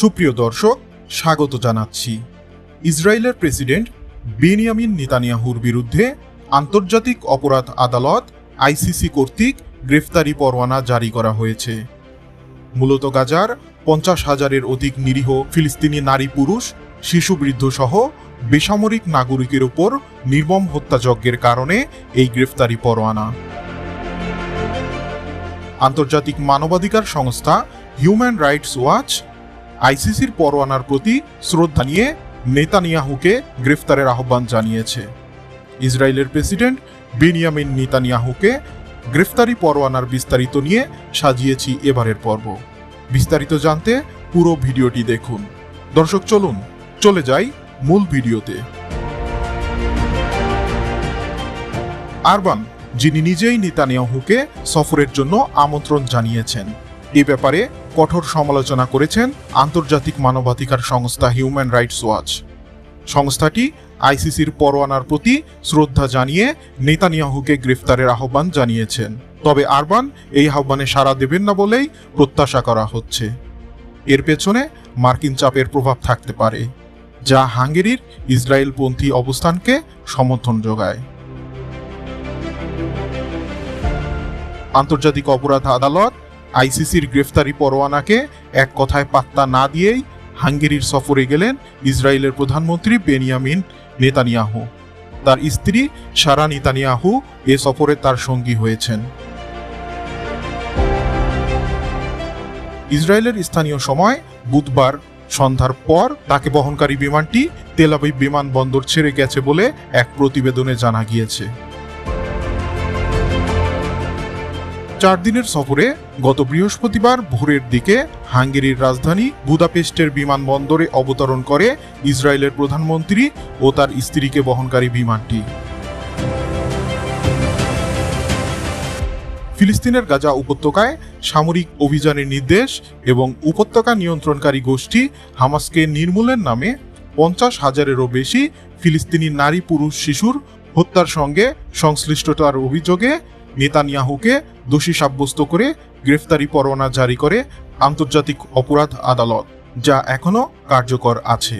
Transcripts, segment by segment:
সুপ্রিয় দর্শক, স্বাগত জানাচ্ছি। ইসরায়েলের প্রেসিডেন্ট বেনিয়ামিন নেতানিয়াহুর বিরুদ্ধে আন্তর্জাতিক অপরাধ আদালত আইসিসি কর্তৃক গ্রেফতারি পরোয়ানা জারি করা হয়েছে। মূলত গাজার পঞ্চাশ হাজারের অধিক নিরীহ ফিলিস্তিনি নারী পুরুষ, শিশু বৃদ্ধ সহ বেসামরিক নাগরিকের উপর নির্মম হত্যাযজ্ঞের কারণে এই গ্রেফতারি পরোয়ানা। আন্তর্জাতিক মানবাধিকার সংস্থা হিউম্যান রাইটস ওয়াচ আইসিসির পরোয়ানার প্রতি শ্রদ্ধা নিয়ে নেতানিয়াহুকে গ্রেফতারের আহ্বান জানিয়েছে। ইসরায়েলের প্রেসিডেন্ট বেনিয়ামিন নেতানিয়াহুকে গ্রেফতারি পরোয়ানার বিস্তারিত নিয়ে সাজিয়েছি এবারের পর্ব। বিস্তারিত জানতে পুরো ভিডিওটি দেখুন। দর্শক, চলুন, চলে যাই মূল ভিডিওতে। আরবান, যিনি নিজেই নেতানিয়াহুকে সফরের জন্য আমন্ত্রণ জানিয়েছেন, এ ব্যাপারে কঠোর সমালোচনা করেছেন আন্তর্জাতিক মানবাধিকার সংস্থা হিউম্যান রাইটস ওয়াচ। সংস্থাটি আইসিসির পরোয়ানার প্রতি শ্রদ্ধা জানিয়ে নেতানিয়াহুকে গ্রেফতারের আহ্বান জানিয়েছেন। তবে আরবান এই আহ্বানে সাড়া দেবেন না বলেই প্রত্যাশা করা হচ্ছে। এর পেছনে মার্কিন চাপের প্রভাব থাকতে পারে, যা হাঙ্গেরির ইসরায়েলপন্থী অবস্থানকে সমর্থন যোগায়। আন্তর্জাতিক অপরাধ আদালত আইসিসির গ্রেফতারি পরোয়ানাকে এক কথায় পাত্তা না দিয়েই হাঙ্গেরির সফরে গেলেন ইসরায়েলের প্রধানমন্ত্রী বেনিয়ামিন নেতানিয়াহু। তার স্ত্রী সারা নেতানিয়াহু এ সফরে তার সঙ্গী হয়েছেন। ইসরায়েলের স্থানীয় সময় বুধবার সন্ধ্যার পর তাকে বহনকারী বিমানটি তেলাবিব বিমানবন্দর ছেড়ে গেছে বলে এক প্রতিবেদনে জানা গিয়েছে। চার দিনের সফরে গত বৃহস্পতিবার ভোরের দিকে হাঙ্গেরির রাজধানী বুদাপেস্টের বিমানবন্দরে অবতরণ করে ইসরায়েলের প্রধানমন্ত্রী ও তার স্ত্রীকে বহনকারী বিমানটি। ফিলিস্তিনের গাজা উপত্যকায় সামরিক অভিযানের নির্দেশ এবং উপত্যকা নিয়ন্ত্রণকারী গোষ্ঠী হামাসকে নির্মূলের নামে পঞ্চাশ হাজারেরও বেশি ফিলিস্তিনি নারী পুরুষ শিশুর হত্যার সঙ্গে সংশ্লিষ্টতার অভিযোগে নেতানিয়াহুকে দোষী সাব্যস্ত করে গ্রেফতারি পরোয়ানা জারি করে আন্তর্জাতিক অপরাধ আদালত, যা এখনও কার্যকর আছে।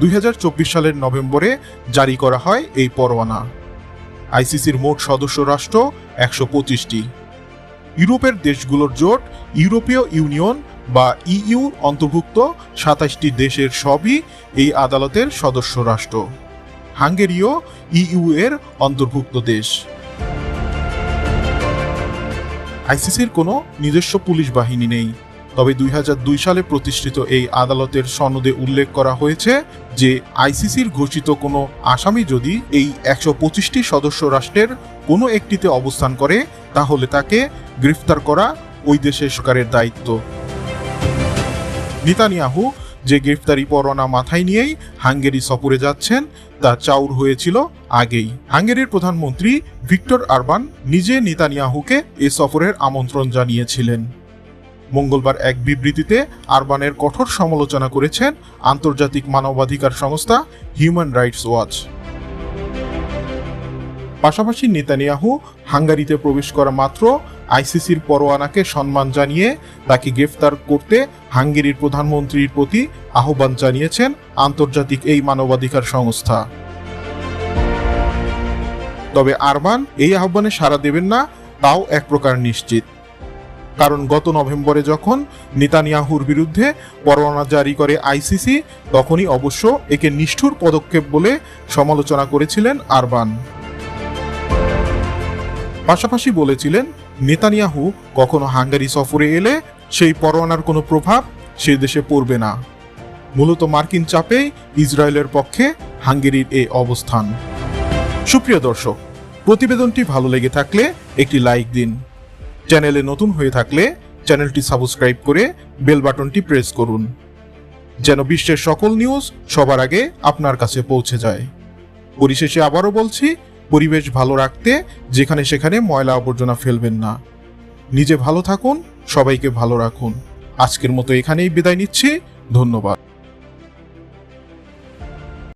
দুই হাজার চব্বিশ সালের নভেম্বরে জারি করা হয় এই পরোয়ানা। আইসিসির মোট সদস্য রাষ্ট্র একশো পঁচিশটি। ইউরোপের দেশগুলোর জোট ইউরোপীয় ইউনিয়ন বা ইইউ অন্তর্ভুক্ত সাতাশটি দেশের সবই এই আদালতের সদস্য রাষ্ট্র। হাঙ্গেরিও ইইউ এর অন্তর্ভুক্ত দেশ। আইসিসির কোনো নিজস্ব পুলিশ বাহিনী নেই। তবে দুই হাজার দুই সালে প্রতিষ্ঠিত এই আদালতের সনদে উল্লেখ করা হয়েছে যে আইসিসির ঘোষিত কোনো আসামি যদি এই একশো পঁচিশটি সদস্য রাষ্ট্রের কোনো একটিতে অবস্থান করে, তাহলে তাকে গ্রেফতার করা ওই দেশের সরকারের দায়িত্ব। নেতানিয়াহু যে গ্রেফতারি পরোয়ানা মাথায় নিয়েই হাঙ্গেরি সফরে যাচ্ছেন, তা চাউর হয়েছিল আগেই। হাঙ্গেরির প্রধানমন্ত্রী ভিক্টর আরবান নিজে নেতানিয়াহুকে এ সফরের আমন্ত্রণ জানিয়েছিলেন। মঙ্গলবার এক বিবৃতিতে আরবানের কঠোর সমালোচনা করেছেন আন্তর্জাতিক মানবাধিকার সংস্থা হিউম্যান রাইটস ওয়াচ। পাশাপাশি নেতানিয়াহু হাঙ্গারিতে প্রবেশ করা মাত্র আইসিসির পরোয়ানাকে সম্মান জানিয়ে তাকে গ্রেফতার করতে হাঙ্গেরির প্রধানমন্ত্রীর প্রতি আহ্বান জানিয়েছেন আন্তর্জাতিক এই মানবাধিকার সংস্থা। তবে আরবান এই আহ্বানে সাড়া দেবেন না, তাও এক প্রকার নিশ্চিত। কারণ গত নভেম্বরে যখন নেতানিয়াহুর বিরুদ্ধে পরোয়ানা জারি করে আইসিসি, তখনই অবশ্য একে নিষ্ঠুর পদক্ষেপ বলে সমালোচনা করেছিলেন আরবান পাশাপাশি বলেছিলেন, নেতানিয়াহু কখনো হাঙ্গারি সফরে এলে সেই পরোয়ানার কোনো প্রভাব সে দেশে পড়বে না। মূলত মার্কিন চাপেই ইসরায়েলের পক্ষে হাঙ্গেরির এই অবস্থান। সুপ্রিয় দর্শক, প্রতিবেদনটি ভালো লেগে থাকলে একটি লাইক দিন। চ্যানেলে নতুন হয়ে থাকলে চ্যানেলটি সাবস্ক্রাইব করে বেল বাটনটি প্রেস করুন। যেন বিশ্বের সকল নিউজ সবার আগে আপনার কাছে পৌঁছে যায়। পরিশেষে আবারও বলছি পরিবেশ ভালো রাখতে, যেখানে সেখানে ময়লা আবর্জনা ফেলবেন না। নিজে ভালো থাকুন, সবাইকে ভালো রাখুন। আজকের মতো এখানেই বিদায় নিচ্ছি। ধন্যবাদ।